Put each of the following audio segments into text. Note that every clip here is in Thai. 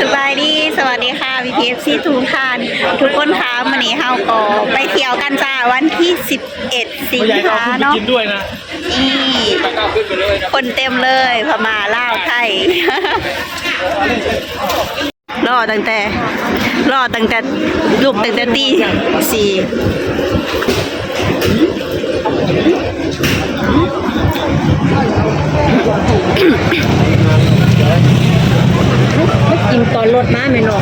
สบายดีสวัสดีค่ะ VPFC ทุกท่านทุกคนคะวันนี้เฮาก็ไปเที่ยวกันจ้าวันที่ 11 สิงผู้ใหญ่ก็หาเอาขึ้นไปเนาะกินด้วยนะนี่คนเต็มเลยพม่าลาวไทย รอตั้งแต่ รอตั้งแต่ลูกตั้งแต่ตีสี่ กินตอนรถมาไม่หนอก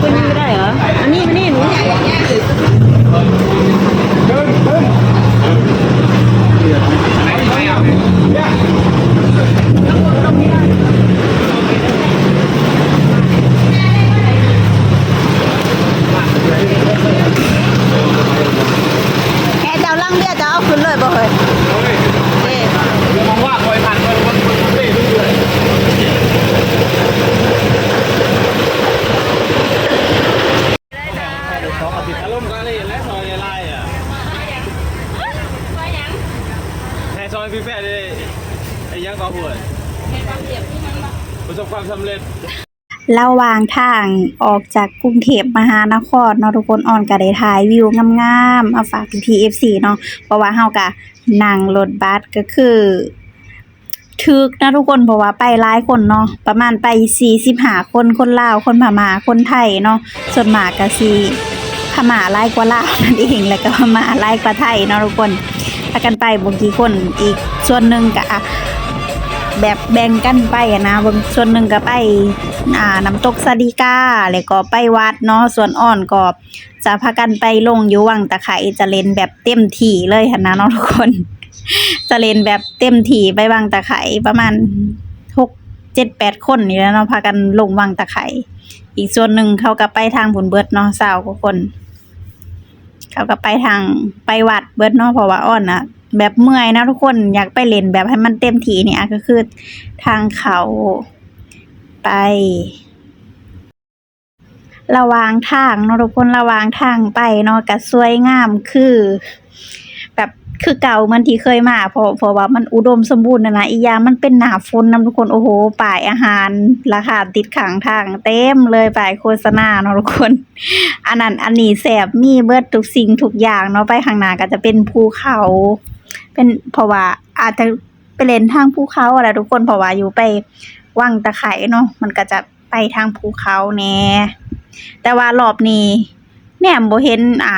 คุณนี่ไม่ได้เหรอ อันนี้อันนี้หนูแค่เจ้าลังเบียร์จะเอาขึ้นเลยบ่เฮ้ยเอ้ย มองว่าคอยผ่านคนคนคนเร่เรื่อยสองอาทิตย์อารมณ์ก็เลยและซอยไล่อะแห่ซอยพี่แฟเลยไอ้ยังก็ปวดประสบความสำเร็จ ระหว่างทางออกจากกรุงเทพมหานครเนาะทุกคนอ่อนก็ได้ถ่ายวิวงามๆมาฝากพี่ TFC เนาะเพราะว่าเฮาก็นั่งรถบัสก็คือทึกนะทุกคนเพราะว่าไปหลายคนเนาะประมาณไป45คนคนลาวคนพม่าคนไทยเนาะส่วนมากก็สิพม่าหลายกว่าลาวนั่นเองแล้วก็พม่าหลายกว่าไทยเนาะทุกคนพากันไปบ่กี่คนอีกส่วนหนึ่งก็อะ แบบแบ่งกันไปอะนะบางส่วนหนึ่งก็ไปอ่าน้ำตกสะดีกาแล้วก็ไปวัดเนาะส่วนอ่อนก็จะพากันไปลงอยู่วังตะไคร้จะเล่นแบบเต็มที่เลยนะเนาะทุกคน จะเล่นแบบเต็มที่ไปวังตะไคร้ประมาณหกเจ็ดแปดคนนี่แล้วเนาะพากันลงวังตะไคร้อีกส่วนหนึ่งเขาก็ไปทางบุญเบิดเนาะสาวกว่าคน เขาก็ไปทางไปวัดเบิดเนาะเพราะว่าอ่อนอะ แบบเมื่อยนะทุกคนอยากไปเล่นแบบให้มันเต็มที่เนี่ยก็คือทางเขาไป ระวางทางเนาะทุกคนระวางทางไปเนาะก็สวยงามคือ แบบคือเก่าเหมันที่เคยมาเพราะเพราะว่ามันอุดมสมบูรณ์นะนะอียามันเป็นหนาฝนนํทุกคนโอ้โหป้ายอาหาร ราคาติดขังทางเต็มเลยป้ายโฆษณาเนาะทุกคน อันนั้นอันนี้แสบมีเบิดทุกสิ่งทุกอย่างเนาะไปข้างหน้าก็จะเป็นภูเขา เป็นเพราะว่าอาจจะไปเล่นทางภูเขาอะไรทุกคนเพราะว่าอยู่ไปวังตะไคร้เนาะมันก็จะไปทางภูเขาแน่แต่ว่ารอบนี้แหนมโบเห็นอ่า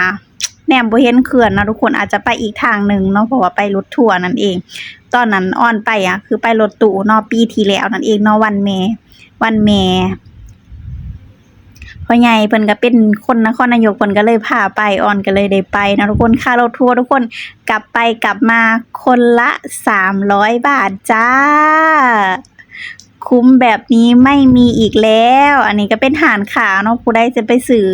แหนมโบเห็นเขื่อนนะทุกคนอาจจะไปอีกทางหนึ่งเนาะเพราะว่าไปรถทัวร์นั่นเอง ตอนนั้นอ้อนไปอะคือไปรถตู้เนาะปีที่แล้วนั่นเองเนาะวันแม่วันแม่ พ่อใหญ่เพิ่นก็เป็นคนนครนายกเพิ่นก็เลยพาไปออนก็เลยได้ไปนะทุกคนค่ารถทัวร์ทุกคนกลับไปกลับมาคนละ300บาทจ้า คุ้มแบบนี้ไม่มีอีกแล้ว อันนี้ก็เป็นหารขาเนาะผู้ใดจะไปซื้อ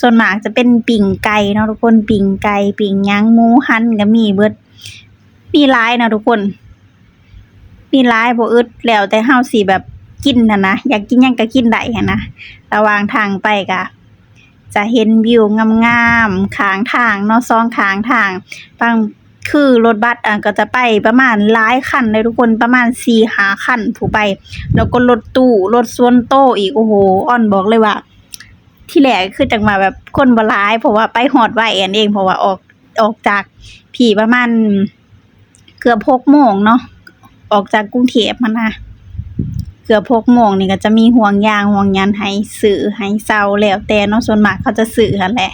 ส่วนมากจะเป็นปิ่งไก่เนาะทุกคนปิ่งไก่ปิ่งยังหมูหันก็มีเบิดมีหลายนะทุกคนมีหลายบ่อึดแล้วแต่เฮาสิแบบ กินนะนะอยากกินยังก็กินได้นะระหว่างทางไปก็จะเห็นวิวงามๆขางทางเนาะสองขางทางบางคือรถบัสอะก็จะไปประมาณหลายคันเลยทุกคนประมาณสี่หาคันผู้ไป แล้วก็รถตู้รถส่วนโตวอีกโอ้โหอ้อนบอกเลยว่า ที่แรกคือจังมาแบบคนบลาย เพราะว่าไปฮอดไว้อันเองเพราะว่าออกออกจากผีประมาณเกือบหกโมงเนาะออกจากกรุงเทพมานะ กือบหกโมงนี่ก็จะมีห่วงยางห่วงยันให้สื่อให้เซาแล้วแต่เนาะส่วนมากเขาจะสื่อกันแหละ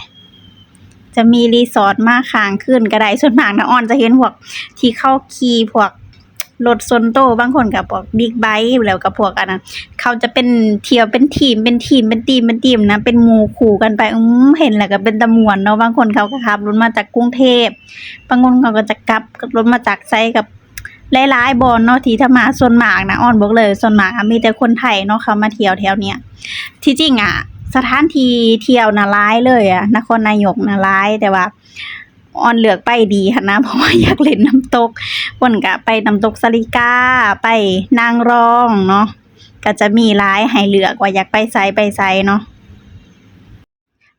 จะมีรีสอร์ทมากค้างคืนก็ได้ส่วนมากนะออนจะเห็นพวกที่เข้าขี่พวกรถซนโตบางคนกับพวกบิ๊กไบค์แล้วกับพวกอันนั้นเขาจะเป็นเที่ยวเป็นทีมเป็นทีมเป็นทีมเป็นทีมนะ เป็นหมู่คู่กันไปอืมเห็นแล้วก็เป็นตะมวนเนาะบางคนเขาก็ขับรถมาจากกรุงเทพบางคนเขาก็จะกลับรถมาจากไซกับ หลายๆบอนเนาะที่ถ้ามาส่วนมากนะอ้อนบอกเลยส่วนมากมีแต่คนไทยเนาะเขามาเที่ยวแถวเนี้ยที่จริงอะ สถานที่เที่ยวน่ะร้ายเลยอะนครนายกน่ะร้ายแต่ว่าออนเลือกไปดีค่ะนะ เพราะว่าอยากเล่นน้ำตกวันกะไปน้ำตกสลิกาไปนางรองเนาะก็จะมีร้ายให้เลือกว่าอยากไปไซไปไซเนาะ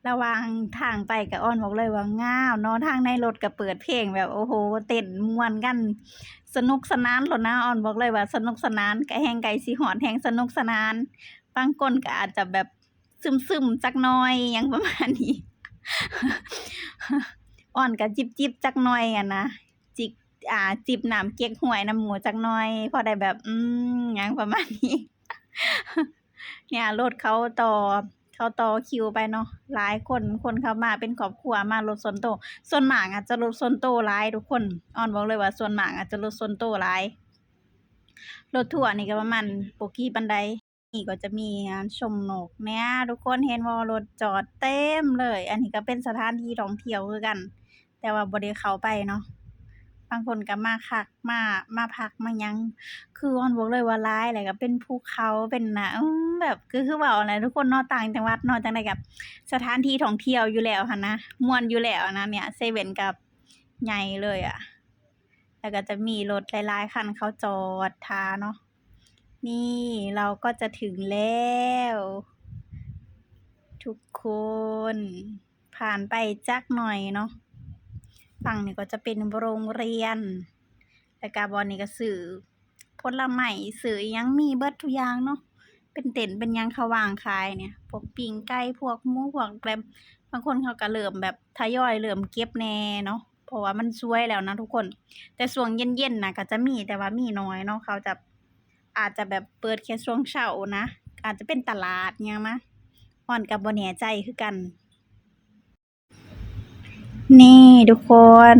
ระว่างทางไปกับอ้อนบอกเลยว่าง่าวเนาะทางในรถก็เปิดเพลงแบบโอ้โหเต้นมวนกัน สนุกสนานโลดนะอ้อนบอกเลยว่า สนุกสนานไก่แหงไก่สีหอนแหงสนุกสนานบางคนก็อาจจะแบบซึมๆจักหน่อยหยังประมาณนี้อ้อนก็จิบๆจักหน่อยอะนะจิกอ่า จิบน้ำเก๊กหวยน้ำหมูจักหน่อย พอได้แบบ อืมหยังประมาณนี้ เนี่ยรถเขาต่อ เขาต่อคิวไปเนาะหลายคนคนเข้ามาเป็นครอบครัวมารถส่วนโตส่วนหมากอาจจะรถส่วนโตหลายทุกคนอ้อนบอกเลยว่าส่วนหมากอาจจะรถส่วนโตหลายรถทัวร์นี่ก็ประมาณโปกี้ปันไดนี่ก็จะมีงานชมนกเนี่ยทุกคนเห็นว่ารถจอดเต็มเลย อันนี้ก็เป็นสถานที่ท่องเที่ยวคือกัน แต่ว่าบ่ได้เขาไปเนาะบางคนก็มาคักมามาพักมายัง คืออ้อนบอกเลยว่าหลายแล้วก็เป็นภูเขาเป็นน่ะ แบบคือคือว้าแหละทุกคนนาะต่างจังหวัดนาะจังได๋ก็สถานที่ท่องเที่ยวอยู่แล้วหันนะม่วนอยู่แล้วนะเนี่ยเซเว่นกับใหญ่เลยอะแล้วก็จะมีรถหลายๆคันเขาจอดทาเนาะนี่เราก็จะถึงแล้ว ทุกคนผ่านไปจักหน่อยเนาะฝั่งนี้ก็จะเป็นโรงเรียน แล้วก็บอนนี้ก็ซื้อผลไม้ซื้อยังมีเบิดทุกอย่างเนาะ เป็นเต็นเป็นยังเขาวางขายเนี่ย พวกปิงไก่พวกมูพวกแกลมบางคนเขาก็เริ่มแบบทยอยเริ่มเก็บแน่เนาะเพราะว่ามันสวยแล้วนะทุกคน แต่ช่วงเย็นๆนะก็จะมีแต่ว่ามีน้อยเนาะเขาจะอาจจะแบบเปิดแค่ช่วงเช้านะ อาจจะเป็นตลาดเงี้ยมะอ่อนกับบ่แน่ใจคือกัน นี่ทุกคน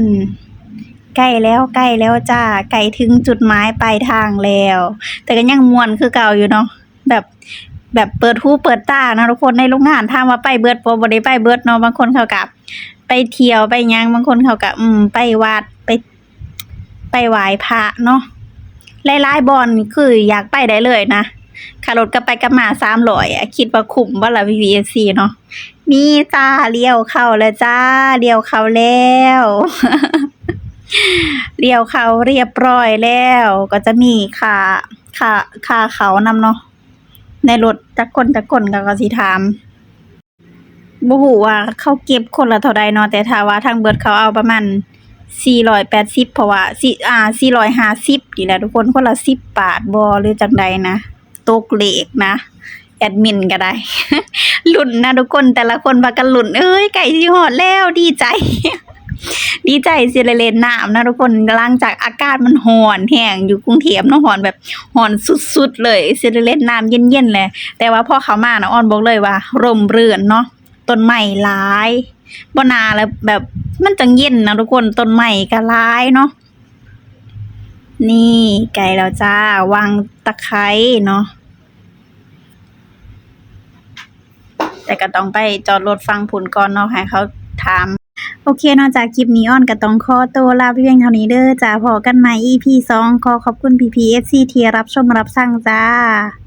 ใกล้แล้วใกล้แล้วจ้าใกล้ถึงจุดหมายปลายทางแล้ว แต่ก็ยังมวนคือเก่าอยู่เนาะ แบบแบบเปิดหูเปิดตานะทุกคนในโรงงานถามว่าไปเบิดบ่บ่ได้ไปเบิดเนาะบางคนเขาก็ไปเที่ยวไปยังบางคนเขาก็อืมไปวัดไป ไปไหว้พระเนาะหลายๆบอนคืออยากไปได้เลยนะค่ารถก็ไปกลับมา300อะคิดว่าคุ้มบ่ล่ะ VVC เนาะนี่จ้าเลี้ยวเข้าแล้วจ้าเลี้ยวเข้าแล้วเลี้ยวเขาเรียบร้อยแล้ว ก็จะมีค่าค่าค่าเขานำเนาะ ในรถจักคนจักคนก็ก็สิถามบ่ฮู้ว่าเขาเก็บคนละเท่าใดเนาะแต่ถ้าว่าทางเบิดเขาเอาประมาณ480เพราะว่าสิอ่า450นี่แหละทุกคนคนละ10บาทบ่หรือจังใดนะตกเลขนะแอดมินก็ได้ลุ้นนะทุกคนแต่ละคนพากันลุ้นเอ้ยใกล้สิฮอดแล้วดีใจ ดีใจสิได้เลนน้ำนะทุกคนหลังจากอากาศมันร้อนแห้งอยู่กรุงเทพเนาะร้อนแบบร้อนสุดๆเลยสิได้เลนน้ำเย็นๆเลย แต่ว่าพอเขามานะอ้อนบอกเลยว่าร่มรื่นเนาะต้นไม้หลายบนาแล้วแบบมันจังเย็นนะทุกคนต้นไม้ก็หลายเนาะนี่ไก่แล้วจ้าวางตะไคร้เนาะแต่ก็ต้องไปจอดรถฟังผลก่อนเนาะให้เขาถาม โอเคนอกจากคลิปนี้อ้อนกับต้องคอตัวลาไปเพียงเท่านี้เด้อจ้าพอกันใหม่ EP 2ขอขอบคุณ PPFC ที่รับชมรับฟังจ้า